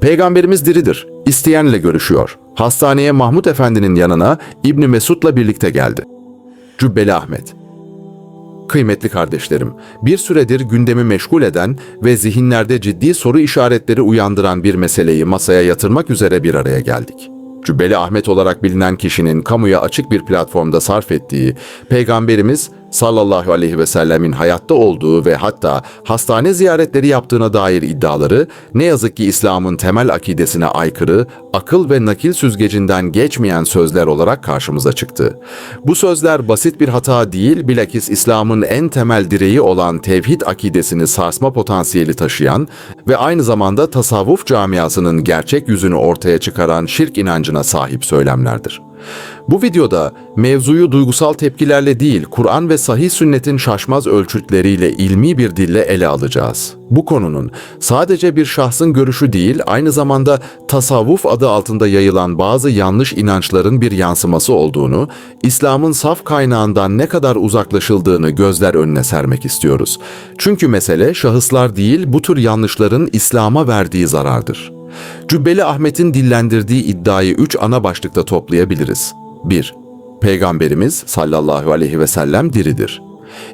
Peygamberimiz diridir. İsteyenle görüşüyor. Hastaneye Mahmud Efendi'nin yanına İbni Mesud'la birlikte geldi. Cübbeli Ahmet Kıymetli kardeşlerim, bir süredir gündemi meşgul eden ve zihinlerde ciddi soru işaretleri uyandıran bir meseleyi masaya yatırmak üzere bir araya geldik. Cübbeli Ahmet olarak bilinen kişinin kamuya açık bir platformda sarf ettiği, Peygamberimiz sallallahu aleyhi ve sellemin hayatta olduğu ve hatta hastane ziyaretleri yaptığına dair iddiaları ne yazık ki İslam'ın temel akidesine aykırı, akıl ve nakil süzgecinden geçmeyen sözler olarak karşımıza çıktı. Bu sözler basit bir hata değil, bilakis İslam'ın en temel direği olan tevhid akidesini sarsma potansiyeli taşıyan ve aynı zamanda tasavvuf camiasının gerçek yüzünü ortaya çıkaran şirk inancına sahip söylemlerdir. Bu videoda mevzuyu duygusal tepkilerle değil, Kur'an ve sahih sünnetin şaşmaz ölçütleriyle ilmi bir dille ele alacağız. Bu konunun sadece bir şahsın görüşü değil, aynı zamanda tasavvuf adı altında yayılan bazı yanlış inançların bir yansıması olduğunu, İslam'ın saf kaynağından ne kadar uzaklaşıldığını gözler önüne sermek istiyoruz. Çünkü mesele şahıslar değil, bu tür yanlışların İslam'a verdiği zarardır. Cübbeli Ahmet'in dillendirdiği iddiayı üç ana başlıkta toplayabiliriz. 1. Peygamberimiz sallallahu aleyhi ve sellem diridir.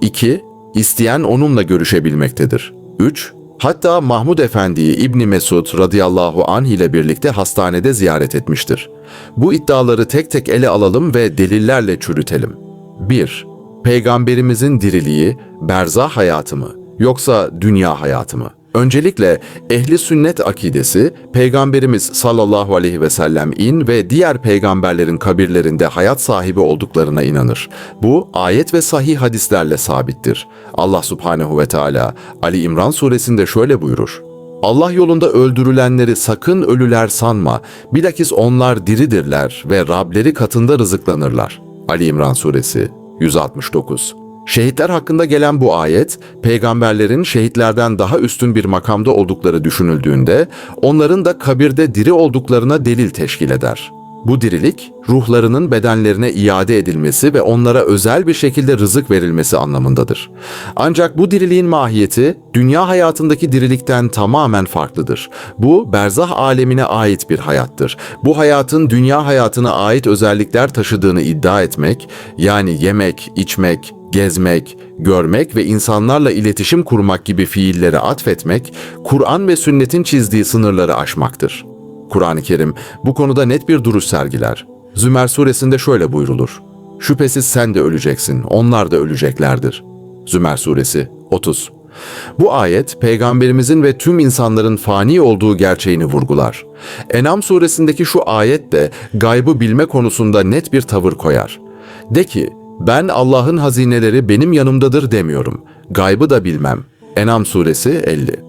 2. İsteyen onunla görüşebilmektedir. 3. Hatta Mahmud Efendi'yi İbni Mesud radıyallahu anh ile birlikte hastanede ziyaret etmiştir. Bu iddiaları tek tek ele alalım ve delillerle çürütelim. 1. Peygamberimizin diriliği berzah hayatı mı yoksa dünya hayatı mı? Öncelikle ehli sünnet akidesi Peygamberimiz sallallahu aleyhi ve sellem in ve diğer peygamberlerin kabirlerinde hayat sahibi olduklarına inanır. Bu ayet ve sahih hadislerle sabittir. Allah subhanehu ve Teala Ali İmran suresinde şöyle buyurur. Allah yolunda öldürülenleri sakın ölüler sanma. Bilakis onlar diridirler ve Rableri katında rızıklanırlar. Ali İmran suresi 169 Şehitler hakkında gelen bu ayet, peygamberlerin şehitlerden daha üstün bir makamda oldukları düşünüldüğünde, onların da kabirde diri olduklarına delil teşkil eder. Bu dirilik, ruhlarının bedenlerine iade edilmesi ve onlara özel bir şekilde rızık verilmesi anlamındadır. Ancak bu diriliğin mahiyeti, dünya hayatındaki dirilikten tamamen farklıdır. Bu, berzah alemine ait bir hayattır. Bu hayatın dünya hayatına ait özellikler taşıdığını iddia etmek, yani yemek, içmek, gezmek, görmek ve insanlarla iletişim kurmak gibi fiilleri atfetmek, Kur'an ve sünnetin çizdiği sınırları aşmaktır. Kur'an-ı Kerim bu konuda net bir duruş sergiler. Zümer suresinde şöyle buyrulur. Şüphesiz sen de öleceksin, onlar da öleceklerdir. Zümer suresi 30 bu ayet peygamberimizin ve tüm insanların fani olduğu gerçeğini vurgular. Enam suresindeki şu ayet de gaybı bilme konusunda net bir tavır koyar. De ki, ben Allah'ın hazineleri benim yanımdadır demiyorum. Gaybı da bilmem. Enam suresi 50.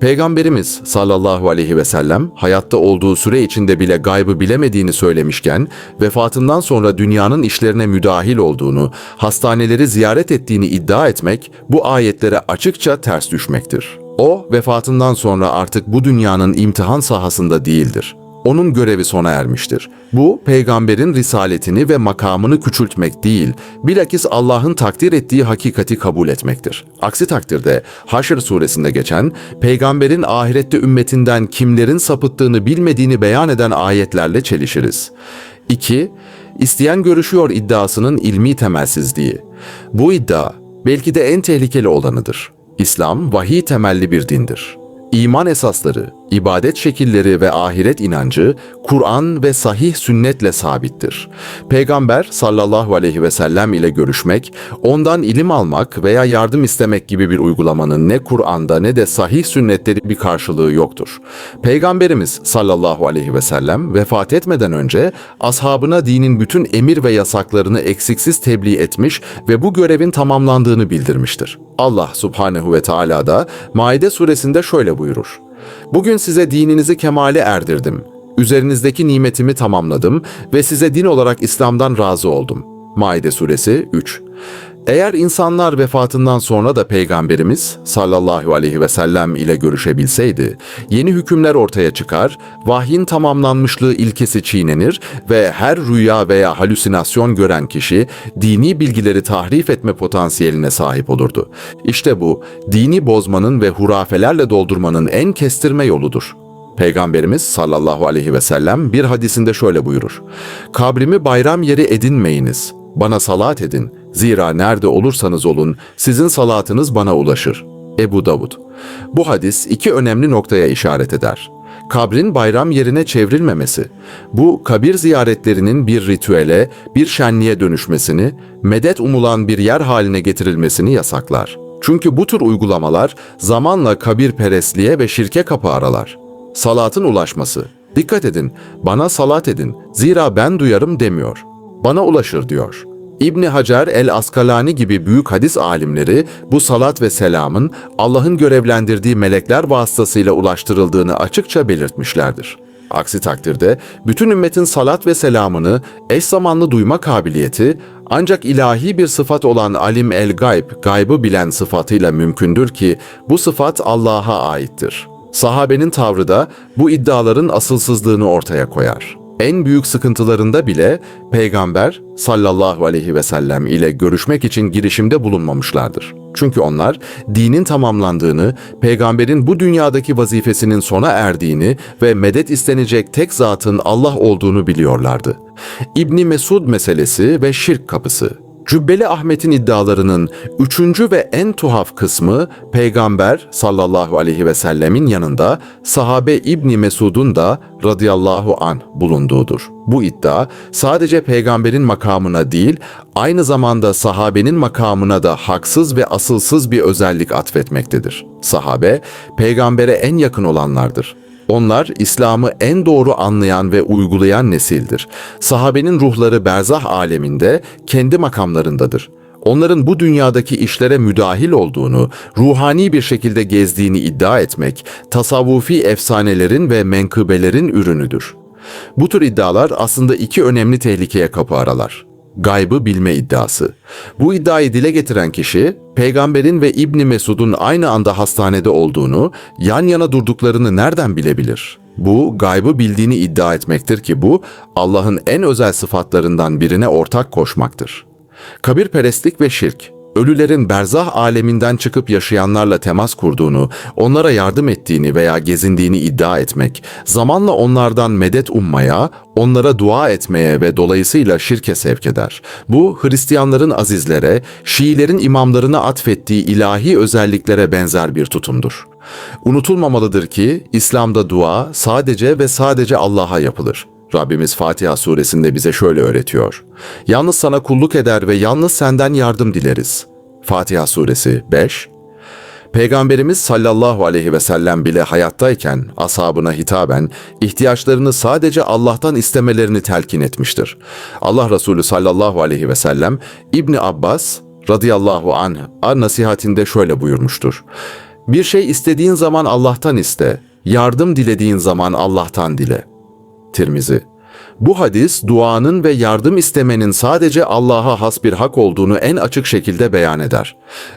Peygamberimiz sallallahu aleyhi ve sellem hayatta olduğu süre içinde bile gaybı bilemediğini söylemişken, vefatından sonra dünyanın işlerine müdahil olduğunu, hastaneleri ziyaret ettiğini iddia etmek bu ayetlere açıkça ters düşmektir. O vefatından sonra artık bu dünyanın imtihan sahasında değildir onun görevi sona ermiştir. Bu, peygamberin risaletini ve makamını küçültmek değil, bilakis Allah'ın takdir ettiği hakikati kabul etmektir. Aksi takdirde Haşr suresinde geçen, peygamberin ahirette ümmetinden kimlerin sapıttığını bilmediğini beyan eden ayetlerle çelişiriz. 2. İsteyen görüşüyor iddiasının ilmi temelsizliği. Bu iddia belki de en tehlikeli olanıdır. İslam vahiy temelli bir dindir. İman esasları, ibadet şekilleri ve ahiret inancı Kur'an ve sahih sünnetle sabittir. Peygamber sallallahu aleyhi ve sellem ile görüşmek, ondan ilim almak veya yardım istemek gibi bir uygulamanın ne Kur'an'da ne de sahih sünnette bir karşılığı yoktur. Peygamberimiz sallallahu aleyhi ve sellem vefat etmeden önce ashabına dinin bütün emir ve yasaklarını eksiksiz tebliğ etmiş ve bu görevin tamamlandığını bildirmiştir. Allah subhanehu ve Teala da Maide suresinde şöyle buyurur. Bugün size dininizi kemale erdirdim. Üzerinizdeki nimetimi tamamladım ve size din olarak İslam'dan razı oldum. Maide suresi 3 eğer insanlar vefatından sonra da Peygamberimiz sallallahu aleyhi ve sellem ile görüşebilseydi, yeni hükümler ortaya çıkar, vahyin tamamlanmışlığı ilkesi çiğnenir ve her rüya veya halüsinasyon gören kişi dini bilgileri tahrif etme potansiyeline sahip olurdu. İşte bu, dini bozmanın ve hurafelerle doldurmanın en kestirme yoludur. Peygamberimiz sallallahu aleyhi ve sellem bir hadisinde şöyle buyurur. Kabrimi bayram yeri edinmeyiniz. Bana salat edin. Zira nerede olursanız olun sizin salatınız bana ulaşır. Ebu Davud. Bu hadis iki önemli noktaya işaret eder. Kabrin bayram yerine çevrilmemesi, bu kabir ziyaretlerinin bir ritüele, bir şenliğe dönüşmesini, medet umulan bir yer haline getirilmesini yasaklar. Çünkü bu tür uygulamalar zamanla kabir perestliğe ve şirke kapı aralar. Salatın ulaşması. Dikkat edin, bana salat edin, zira ben duyarım demiyor. Bana ulaşır diyor. İbni Hacer el-Askalani gibi büyük hadis alimleri bu salat ve selamın Allah'ın görevlendirdiği melekler vasıtasıyla ulaştırıldığını açıkça belirtmişlerdir. Aksi takdirde bütün ümmetin salat ve selamını eş zamanlı duyma kabiliyeti ancak ilahi bir sıfat olan alim el-gayb, gaybı bilen sıfatıyla mümkündür ki bu sıfat Allah'a aittir. Sahabenin tavrı da bu iddiaların asılsızlığını ortaya koyar. En büyük sıkıntılarında bile peygamber sallallahu aleyhi ve sellem ile görüşmek için girişimde bulunmamışlardır. Çünkü onlar dinin tamamlandığını, peygamberin bu dünyadaki vazifesinin sona erdiğini ve medet istenecek tek zatın Allah olduğunu biliyorlardı. İbni Mesud meselesi ve şirk kapısı Cübbeli Ahmet'in iddialarının üçüncü ve en tuhaf kısmı Peygamber sallallahu aleyhi ve sellemin yanında sahabe İbni Mesud'un da radıyallahu an bulunduğudur. Bu iddia sadece peygamberin makamına değil, aynı zamanda sahabenin makamına da haksız ve asılsız bir özellik atfetmektedir. Sahabe, peygambere en yakın olanlardır. Onlar İslam'ı en doğru anlayan ve uygulayan nesildir. Sahabenin ruhları berzah aleminde kendi makamlarındadır. Onların bu dünyadaki işlere müdahil olduğunu, ruhani bir şekilde gezdiğini iddia etmek, tasavvufi efsanelerin ve menkıbelerin ürünüdür. Bu tür iddialar aslında iki önemli tehlikeye kapı aralar gaybı bilme iddiası. Bu iddiayı dile getiren kişi, peygamberin ve İbni Mesud'un aynı anda hastanede olduğunu, yan yana durduklarını nereden bilebilir? Bu, gaybı bildiğini iddia etmektir ki bu, Allah'ın en özel sıfatlarından birine ortak koşmaktır. Kabirperestlik ve şirk, ölülerin berzah aleminden çıkıp yaşayanlarla temas kurduğunu, onlara yardım ettiğini veya gezindiğini iddia etmek, zamanla onlardan medet ummaya, onlara dua etmeye ve dolayısıyla şirke sevk eder. Bu Hristiyanların azizlere, Şiilerin imamlarına atfettiği ilahi özelliklere benzer bir tutumdur. Unutulmamalıdır ki İslam'da dua sadece ve sadece Allah'a yapılır. Rabbimiz Fatiha suresinde bize şöyle öğretiyor. Yalnız sana kulluk eder ve yalnız senden yardım dileriz. Fatiha suresi 5 Peygamberimiz sallallahu aleyhi ve sellem bile hayattayken ashabına hitaben ihtiyaçlarını sadece Allah'tan istemelerini telkin etmiştir. Allah Resulü sallallahu aleyhi ve sellem İbni Abbas radıyallahu anh nasihatinde şöyle buyurmuştur. Bir şey istediğin zaman Allah'tan iste, yardım dilediğin zaman Allah'tan dile.'' Tirmizi. Bu hadis duanın ve yardım istemenin sadece Allah'a has bir hak olduğunu en açık şekilde beyan eder.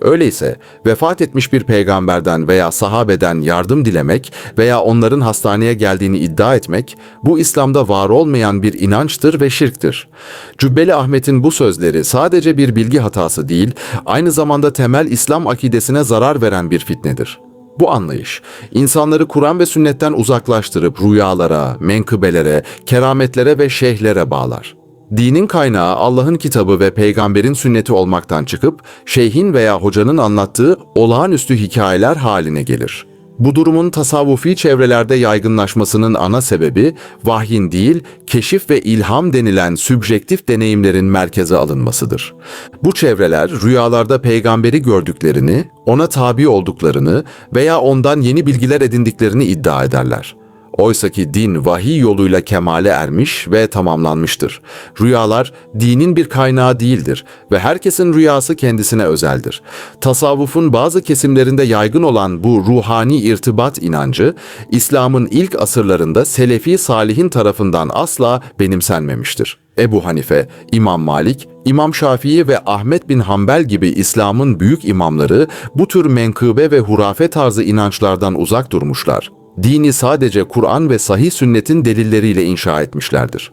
Öyleyse vefat etmiş bir peygamberden veya sahabeden yardım dilemek veya onların hastaneye geldiğini iddia etmek bu İslam'da var olmayan bir inançtır ve şirktir. Cübbeli Ahmet'in bu sözleri sadece bir bilgi hatası değil, aynı zamanda temel İslam akidesine zarar veren bir fitnedir. Bu anlayış, insanları Kur'an ve sünnetten uzaklaştırıp rüyalara, menkıbelere, kerametlere ve şeyhlere bağlar. Dinin kaynağı Allah'ın kitabı ve peygamberin sünneti olmaktan çıkıp, şeyhin veya hocanın anlattığı olağanüstü hikayeler haline gelir. Bu durumun tasavvufi çevrelerde yaygınlaşmasının ana sebebi vahyin değil, keşif ve ilham denilen sübjektif deneyimlerin merkeze alınmasıdır. Bu çevreler rüyalarda peygamberi gördüklerini, ona tabi olduklarını veya ondan yeni bilgiler edindiklerini iddia ederler. Oysaki din vahiy yoluyla kemale ermiş ve tamamlanmıştır. Rüyalar dinin bir kaynağı değildir ve herkesin rüyası kendisine özeldir. Tasavvufun bazı kesimlerinde yaygın olan bu ruhani irtibat inancı, İslam'ın ilk asırlarında Selefi Salihin tarafından asla benimsenmemiştir. Ebu Hanife, İmam Malik, İmam Şafii ve Ahmet bin Hanbel gibi İslam'ın büyük imamları bu tür menkıbe ve hurafe tarzı inançlardan uzak durmuşlar dini sadece Kur'an ve sahih sünnetin delilleriyle inşa etmişlerdir.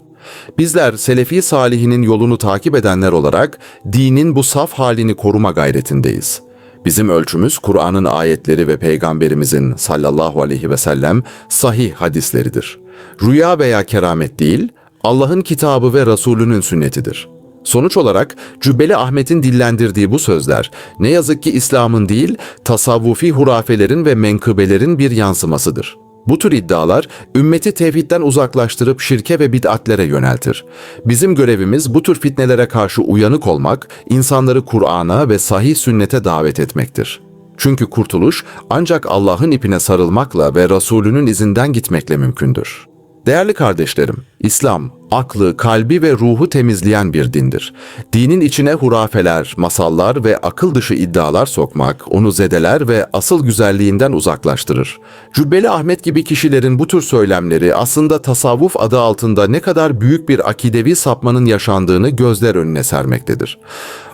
Bizler Selefi Salihinin yolunu takip edenler olarak dinin bu saf halini koruma gayretindeyiz. Bizim ölçümüz Kur'an'ın ayetleri ve Peygamberimizin sallallahu aleyhi ve sellem sahih hadisleridir. Rüya veya keramet değil, Allah'ın kitabı ve Resulünün sünnetidir. Sonuç olarak Cübbeli Ahmet'in dillendirdiği bu sözler ne yazık ki İslam'ın değil, tasavvufi hurafelerin ve menkıbelerin bir yansımasıdır. Bu tür iddialar ümmeti tevhidden uzaklaştırıp şirke ve bid'atlere yöneltir. Bizim görevimiz bu tür fitnelere karşı uyanık olmak, insanları Kur'an'a ve sahih sünnete davet etmektir. Çünkü kurtuluş ancak Allah'ın ipine sarılmakla ve Resulünün izinden gitmekle mümkündür. Değerli kardeşlerim, İslam, aklı, kalbi ve ruhu temizleyen bir dindir. Dinin içine hurafeler, masallar ve akıl dışı iddialar sokmak, onu zedeler ve asıl güzelliğinden uzaklaştırır. Cübbeli Ahmet gibi kişilerin bu tür söylemleri aslında tasavvuf adı altında ne kadar büyük bir akidevi sapmanın yaşandığını gözler önüne sermektedir.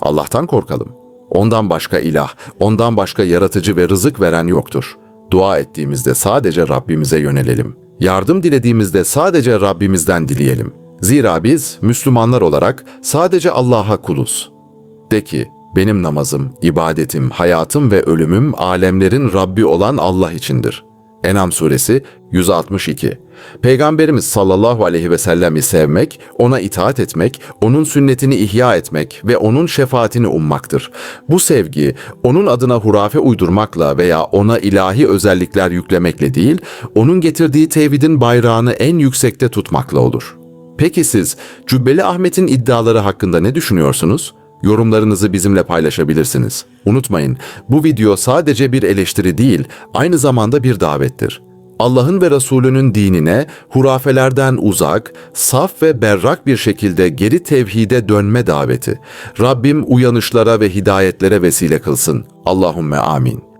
Allah'tan korkalım. Ondan başka ilah, ondan başka yaratıcı ve rızık veren yoktur. Dua ettiğimizde sadece Rabbimize yönelelim. Yardım dilediğimizde sadece Rabbimizden dileyelim. Zira biz Müslümanlar olarak sadece Allah'a kuluz. De ki, benim namazım, ibadetim, hayatım ve ölümüm alemlerin Rabbi olan Allah içindir. Enam suresi 162. Peygamberimiz sallallahu aleyhi ve sellem'i sevmek, ona itaat etmek, onun sünnetini ihya etmek ve onun şefaatini ummaktır. Bu sevgi, onun adına hurafe uydurmakla veya ona ilahi özellikler yüklemekle değil, onun getirdiği tevhidin bayrağını en yüksekte tutmakla olur. Peki siz Cübbeli Ahmet'in iddiaları hakkında ne düşünüyorsunuz? Yorumlarınızı bizimle paylaşabilirsiniz. Unutmayın, bu video sadece bir eleştiri değil, aynı zamanda bir davettir. Allah'ın ve Resulünün dinine hurafelerden uzak, saf ve berrak bir şekilde geri tevhide dönme daveti. Rabbim uyanışlara ve hidayetlere vesile kılsın. Allahümme amin.